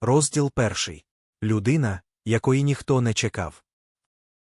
Розділ перший. Людина, якої ніхто не чекав.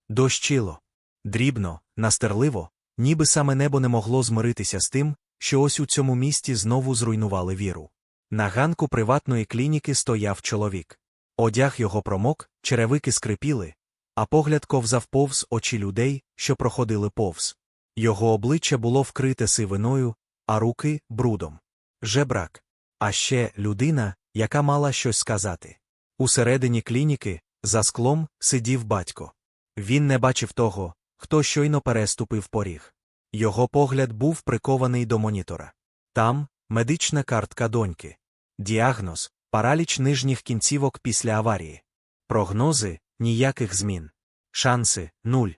Дощило. Дрібно, настирливо, ніби саме небо не могло змиритися з тим, що ось у цьому місті знову зруйнували віру. На ганку приватної клініки стояв чоловік. Одяг його промок, черевики скрипіли, а погляд ковзав повз очі людей, що проходили повз. Його обличчя було вкрите сивиною, а руки брудом. Жебрак. А ще людина, яка мала щось сказати. Усередині клініки, за склом, сидів батько. Він не бачив того, хто щойно переступив поріг. Його погляд був прикований до монітора. Там медична картка доньки. Діагноз параліч нижніх кінцівок після аварії. Прогнози ніяких змін. Шанси нуль.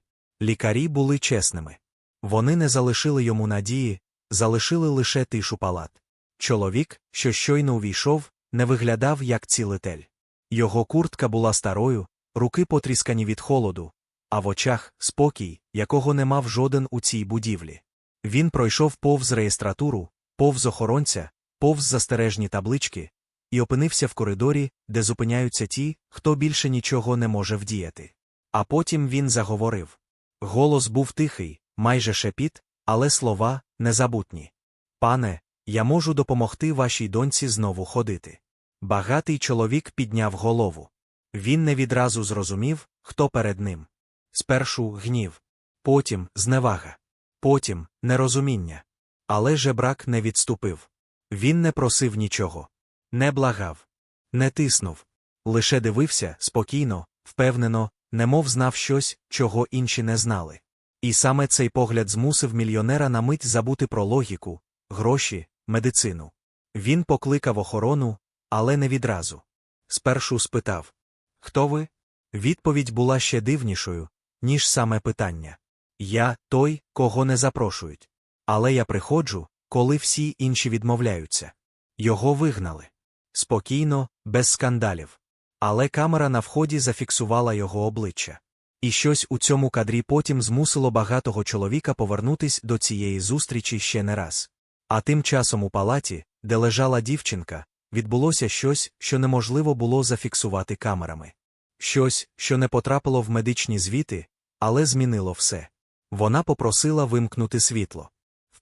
Лікарі були чесними. Вони не залишили йому надії, залишили лише тишу палат. Чоловік, що щойно увійшов, не виглядав як цілитель. Його куртка була старою, руки потріскані від холоду, а в очах спокій, якого не мав жоден у цій будівлі. Він пройшов повз реєстратуру, повз охоронця, повз застережні таблички, і опинився в коридорі, де зупиняються ті, хто більше нічого не може вдіяти. А потім він заговорив. Голос був тихий, майже шепіт, але слова незабутні. Пане, я можу допомогти вашій доньці знову ходити. Багатий чоловік підняв голову. Він не відразу зрозумів, хто перед ним. Спершу гнів, потім зневага, потім нерозуміння. Але жебрак не відступив. Він не просив нічого, не благав, не тиснув, лише дивився спокійно, впевнено, немов знав щось, чого інші не знали. І саме цей погляд змусив мільйонера на мить забути про логіку, гроші, медицину. Він покликав охорону, але не відразу. Спершу спитав Хто ви? Відповідь була ще дивнішою, ніж саме питання. Я той, кого не запрошують. Але я приходжу, коли всі інші відмовляються. Його вигнали. Спокійно, без скандалів. Але камера на вході зафіксувала його обличчя. І щось у цьому кадрі потім змусило багатого чоловіка повернутись до цієї зустрічі ще не раз. А тим часом у палаті, де лежала дівчинка, відбулося щось, що неможливо було зафіксувати камерами. Щось, що не потрапило в медичні звіти, але змінило все. Вона попросила вимкнути світло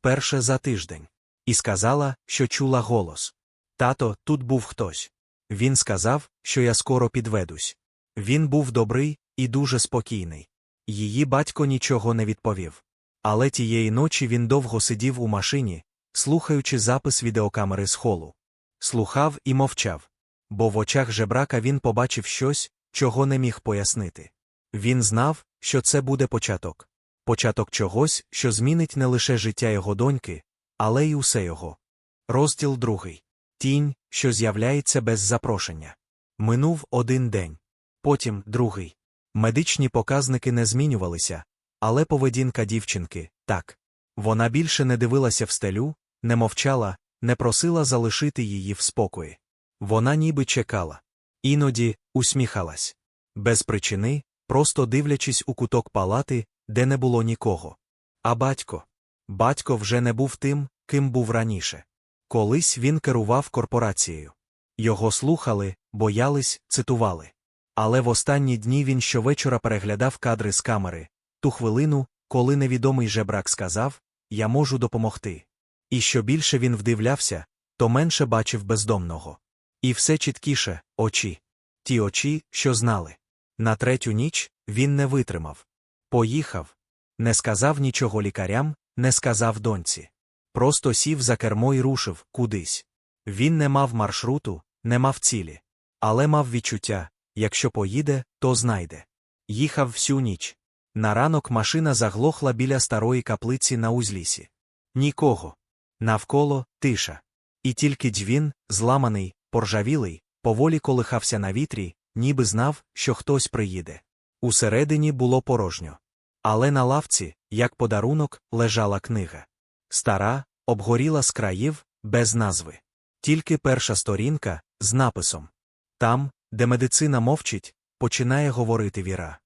вперше за тиждень, і сказала, що чула голос. Тато, тут був хтось. Він сказав, що я скоро підведусь. Він був добрий і дуже спокійний. Її батько нічого не відповів. Але тієї ночі він довго сидів у машині, слухаючи запис відеокамери з холу. Слухав і мовчав. Бо в очах жебрака він побачив щось, чого не міг пояснити. Він знав, що це буде початок. Початок чогось, що змінить не лише життя його доньки, але й усе його. Розділ другий. Тінь, що з'являється без запрошення. Минув один день. Потім другий. Медичні показники не змінювалися, але поведінка дівчинки так. Вона більше не дивилася в стелю, не мовчала, не просила залишити її в спокої. Вона ніби чекала. Іноді усміхалась. Без причини, просто дивлячись у куток палати, де не було нікого. А батько. Батько вже не був тим, ким був раніше. Колись він керував корпорацією. Його слухали, боялись, цитували. Але в останні дні він щовечора переглядав кадри з камери, ту хвилину, коли невідомий жебрак сказав Я можу допомогти. І що більше він вдивлявся, то менше бачив бездомного. І все чіткіше очі. Ті очі, що знали. На третю ніч він не витримав. Поїхав. Не сказав нічого лікарям, не сказав доньці. Просто сів за кермо і рушив кудись. Він не мав маршруту, не мав цілі. Але мав відчуття якщо поїде, то знайде. Їхав всю ніч. На ранок машина заглохла біля старої каплиці на узлісі. Нікого. Навколо тиша. І тільки дзвін, зламаний, поржавілий, поволі колихався на вітрі, ніби знав, що хтось приїде. Усередині було порожньо. Але на лавці, як подарунок, лежала книга. Стара, обгоріла з країв, без назви. Тільки перша сторінка з написом. Там, де медицина мовчить, починає говорити віра.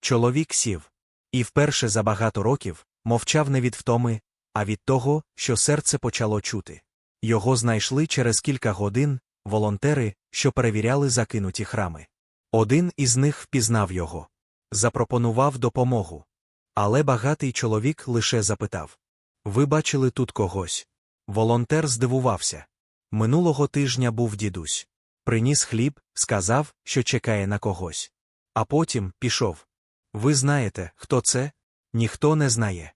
Чоловік сів. І вперше за багато років мовчав не від втоми, а від того, що серце почало чути. Його знайшли через кілька годин, волонтери, що перевіряли закинуті храми. Один із них впізнав його, запропонував допомогу. Але багатий чоловік лише запитав Ви бачили тут когось? Волонтер здивувався. Минулого тижня був дідусь. Приніс хліб, сказав, що чекає на когось. А потім пішов. Ви знаєте, хто це? Ніхто не знає.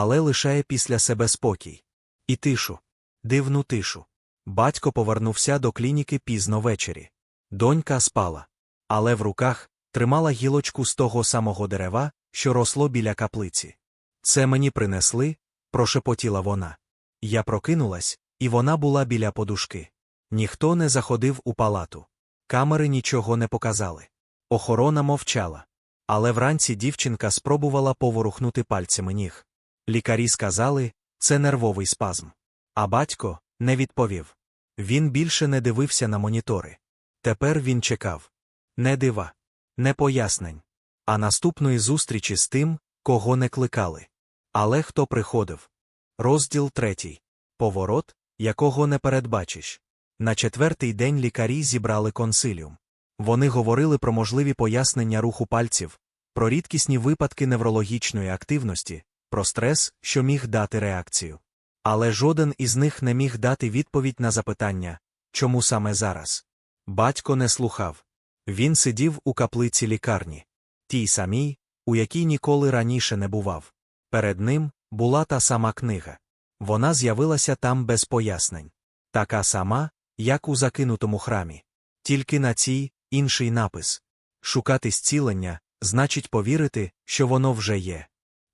Але лишає після себе спокій. І тишу. Дивну тишу. Батько повернувся до клініки пізно ввечері. Донька спала. Але в руках тримала гілочку з того самого дерева, що росло біля каплиці. Це мені принесли, прошепотіла вона. Я прокинулась, і вона була біля подушки. Ніхто не заходив у палату. Камери нічого не показали. Охорона мовчала. Але вранці дівчинка спробувала поворухнути пальцями ніг. Лікарі сказали, це нервовий спазм. А батько не відповів. Він більше не дивився на монітори. Тепер він чекав. Не дива, не пояснень. А наступної зустрічі з тим, кого не кликали. Але хто приходив? Розділ третій. Поворот, якого не передбачиш. На четвертий день лікарі зібрали консиліум. Вони говорили про можливі пояснення руху пальців, про рідкісні випадки неврологічної активності, про стрес, що міг дати реакцію. Але жоден із них не міг дати відповідь на запитання, чому саме зараз. Батько не слухав. Він сидів у каплиці лікарні, тій самій, у якій ніколи раніше не бував. Перед ним була та сама книга. Вона з'явилася там без пояснень. Така сама, як у закинутому храмі. Тільки на цій інший напис шукати зцілення значить повірити, що воно вже є.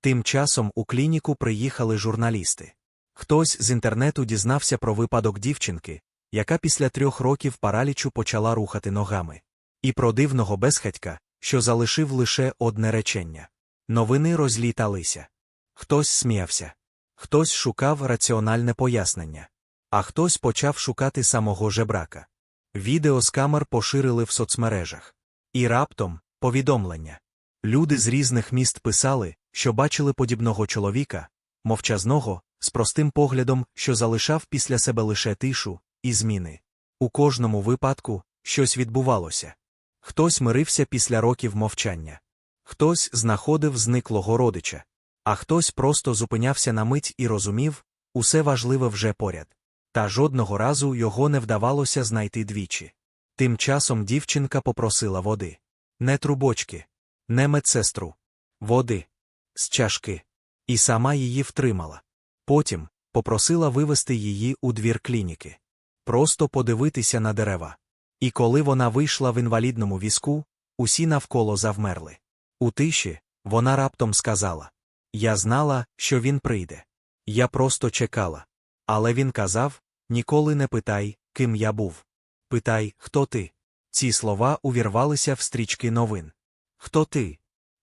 Тим часом у клініку приїхали журналісти. Хтось з інтернету дізнався про випадок дівчинки, яка після трьох років паралічу почала рухати ногами, і про дивного безхатька, що залишив лише одне речення. Новини розліталися. Хтось сміявся, хтось шукав раціональне пояснення, а хтось почав шукати самого жебрака. Відео з камер поширили в соцмережах. І раптом повідомлення. Люди з різних міст писали, що бачили подібного чоловіка, мовчазного, з простим поглядом, що залишав після себе лише тишу і зміни. У кожному випадку щось відбувалося. Хтось мирився після років мовчання, хтось знаходив зниклого родича, а хтось просто зупинявся на мить і розумів, усе важливе вже поряд. Та жодного разу його не вдавалося знайти двічі. Тим часом дівчинка попросила води. Не трубочки, не медсестру, води, з чашки. І сама її втримала. Потім попросила вивести її у двір клініки. Просто подивитися на дерева. І коли вона вийшла в інвалідному візку, усі навколо завмерли. У тиші вона раптом сказала Я знала, що він прийде. Я просто чекала. Але він казав Ніколи не питай, ким я був. Питай, хто ти. Ці слова увірвалися в стрічки новин. Хто ти?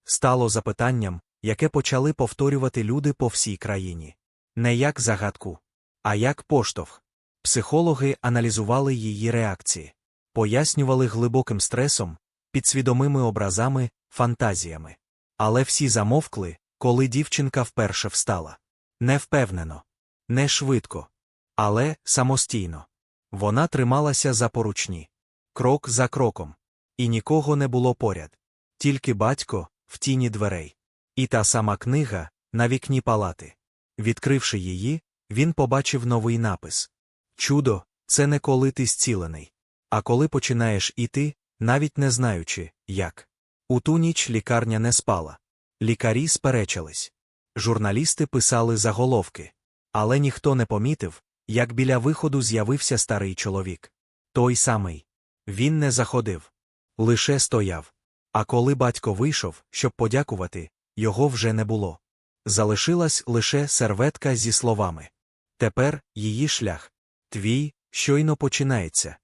Стало запитанням, яке почали повторювати люди по всій країні. Не як загадку, а як поштовх. Психологи аналізували її реакції, пояснювали глибоким стресом, підсвідомими образами, фантазіями. Але всі замовкли, коли дівчинка вперше встала. Не впевнено, не швидко, але самостійно. Вона трималася за поручні, крок за кроком. І нікого не було поряд. Тільки батько в тіні дверей. І та сама книга на вікні палати. Відкривши її, він побачив новий напис Чудо, це не коли ти зцілений. А коли починаєш іти, навіть не знаючи, як. У ту ніч лікарня не спала. Лікарі сперечались. Журналісти писали заголовки. Але ніхто не помітив, як біля виходу з'явився старий чоловік. Той самий. Він не заходив. Лише стояв. А коли батько вийшов, щоб подякувати, його вже не було. Залишилась лише серветка зі словами. Тепер її шлях. Твій щойно починається.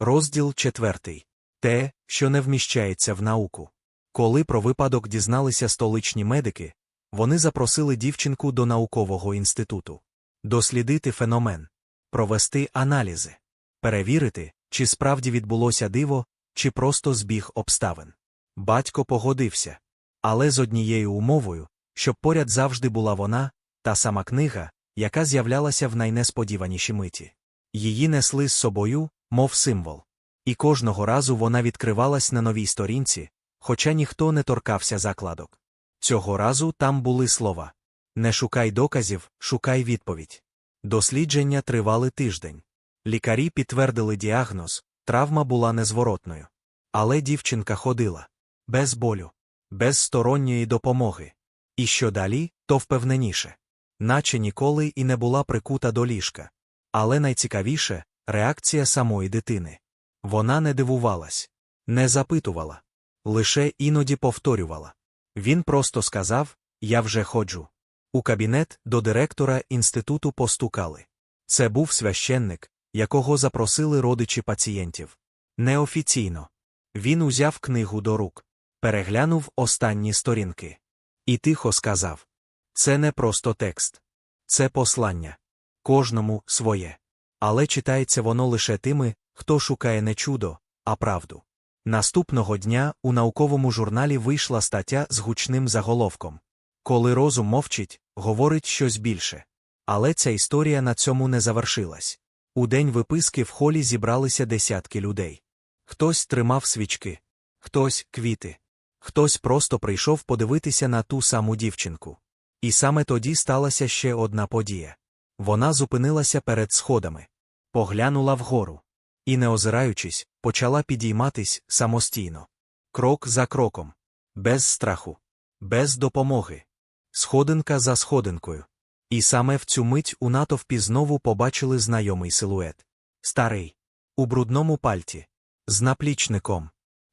Розділ четвертий. Те, що не вміщається в науку. Коли про випадок дізналися столичні медики, вони запросили дівчинку до наукового інституту. Дослідити феномен, провести аналізи, перевірити, чи справді відбулося диво, чи просто збіг обставин. Батько погодився. Але з однією умовою, щоб поряд завжди була вона, та сама книга, яка з'являлася в найнесподіваніші миті. Її несли з собою, мов символ. І кожного разу вона відкривалась на новій сторінці, хоча ніхто не торкався закладок. Цього разу там були слова Не шукай доказів, шукай відповідь. Дослідження тривали тиждень. Лікарі підтвердили діагноз, травма була незворотною. Але дівчинка ходила без болю, без сторонньої допомоги. І що далі, то впевненіше. Наче ніколи і не була прикута до ліжка. Але найцікавіше реакція самої дитини. Вона не дивувалась, не запитувала, лише іноді повторювала. Він просто сказав Я вже ходжу. У кабінет до директора інституту постукали. Це був священник, якого запросили родичі пацієнтів. Неофіційно. Він узяв книгу до рук, переглянув останні сторінки. І тихо сказав: Це не просто текст, це послання. Кожному своє. Але читається воно лише тими, хто шукає не чудо, а правду. Наступного дня у науковому журналі вийшла стаття з гучним заголовком Коли розум мовчить, говорить щось більше. Але ця історія на цьому не завершилась. У день виписки в холі зібралися десятки людей. Хтось тримав свічки, хтось квіти, хтось просто прийшов подивитися на ту саму дівчинку. І саме тоді сталася ще одна подія. Вона зупинилася перед сходами, поглянула вгору і, не озираючись, почала підійматись самостійно. Крок за кроком, без страху, без допомоги, сходинка за сходинкою. І саме в цю мить у натовпі знову побачили знайомий силует. Старий, у брудному пальті, з наплічником.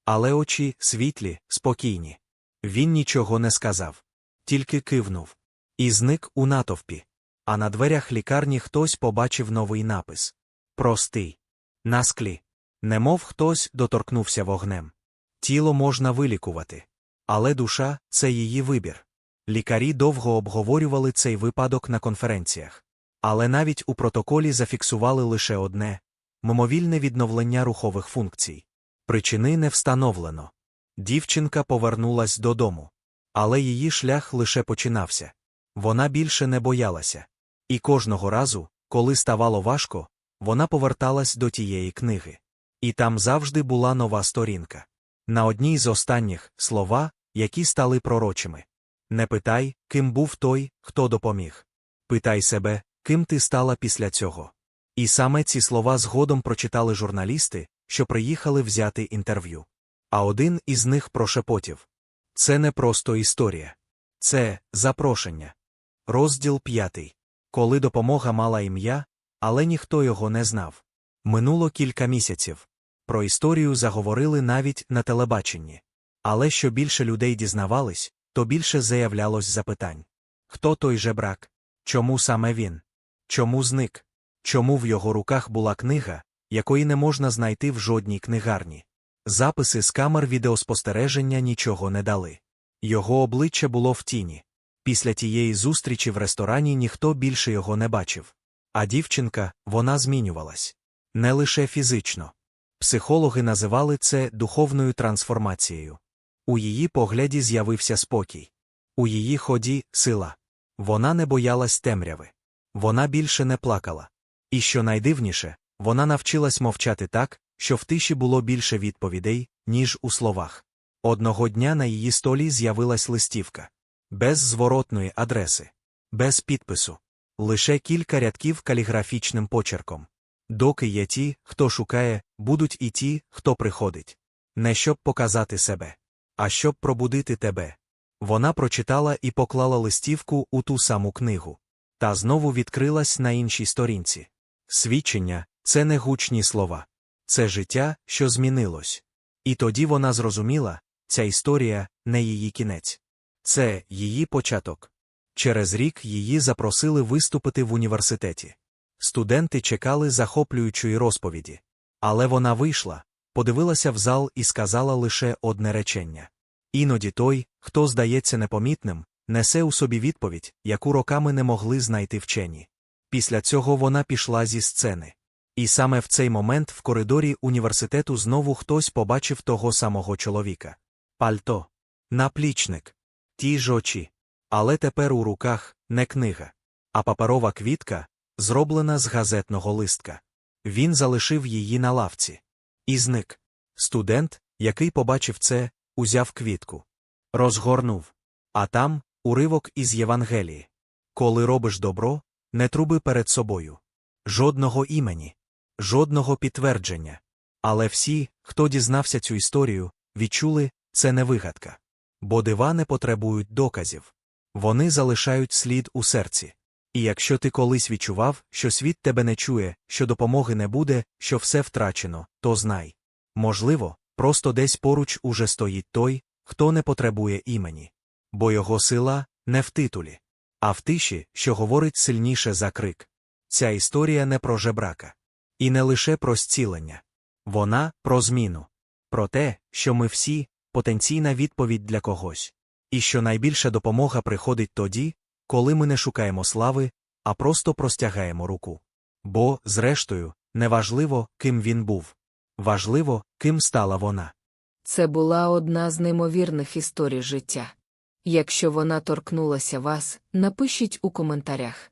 Але очі світлі, спокійні. Він нічого не сказав, тільки кивнув. І зник у натовпі. А на дверях лікарні хтось побачив новий напис Простий. На склі. Немов хтось доторкнувся вогнем. Тіло можна вилікувати. Але душа це її вибір. Лікарі довго обговорювали цей випадок на конференціях. Але навіть у протоколі зафіксували лише одне мимовільне відновлення рухових функцій. Причини не встановлено. Дівчинка повернулась додому. Але її шлях лише починався. Вона більше не боялася. І кожного разу, коли ставало важко, вона поверталась до тієї книги. І там завжди була нова сторінка. На одній з останніх слова, які стали пророчими. Не питай, ким був той, хто допоміг. Питай себе, ким ти стала після цього. І саме ці слова згодом прочитали журналісти, що приїхали взяти інтерв'ю. А один із них прошепотів це не просто історія, це запрошення. Розділ п'ятий. Коли допомога мала ім'я, але ніхто його не знав. Минуло кілька місяців. Про історію заговорили навіть на телебаченні. Але що більше людей дізнавались, то більше заявлялось запитань хто той жебрак? Чому саме він? Чому зник? Чому в його руках була книга, якої не можна знайти в жодній книгарні? Записи з камер відеоспостереження нічого не дали. Його обличчя було в тіні. Після тієї зустрічі в ресторані ніхто більше його не бачив. А дівчинка, вона змінювалась. Не лише фізично. Психологи називали це духовною трансформацією. У її погляді з'явився спокій. У її ході сила. Вона не боялась темряви. Вона більше не плакала. І що найдивніше, вона навчилась мовчати так, що в тиші було більше відповідей, ніж у словах. Одного дня на її столі з'явилась листівка. Без зворотної адреси, без підпису, лише кілька рядків каліграфічним почерком. Доки є ті, хто шукає, будуть і ті, хто приходить. Не щоб показати себе, а щоб пробудити тебе. Вона прочитала і поклала листівку у ту саму книгу. Та знову відкрилась на іншій сторінці. Свідчення це не гучні слова, це життя, що змінилось. І тоді вона зрозуміла ця історія не її кінець. Це її початок. Через рік її запросили виступити в університеті. Студенти чекали захоплюючої розповіді. Але вона вийшла, подивилася в зал і сказала лише одне речення. Іноді той, хто здається непомітним, несе у собі відповідь, яку роками не могли знайти вчені. Після цього вона пішла зі сцени. І саме в цей момент в коридорі університету знову хтось побачив того самого чоловіка. Пальто, наплічник, ті ж очі. Але тепер у руках не книга, а паперова квітка, зроблена з газетного листка. Він залишив її на лавці. І зник. Студент, який побачив це, узяв квітку. Розгорнув. А там уривок із Євангелії. Коли робиш добро, не труби перед собою. Жодного імені, жодного підтвердження. Але всі, хто дізнався цю історію, відчули, це не вигадка. Бо дива не потребують доказів. Вони залишають слід у серці. І якщо ти колись відчував, що світ тебе не чує, що допомоги не буде, що все втрачено, то знай. Можливо, просто десь поруч уже стоїть той, хто не потребує імені. Бо його сила не в титулі, а в тиші, що говорить сильніше за крик. Ця історія не про жебрака. І не лише про зцілення. Вона про зміну. Про те, що ми всі потенційна відповідь для когось. І що найбільша допомога приходить тоді, коли ми не шукаємо слави, а просто простягаємо руку. Бо, зрештою, неважливо, ким він був. Важливо, ким стала вона. Це була одна з неймовірних історій життя. Якщо вона торкнулася вас, напишіть у коментарях.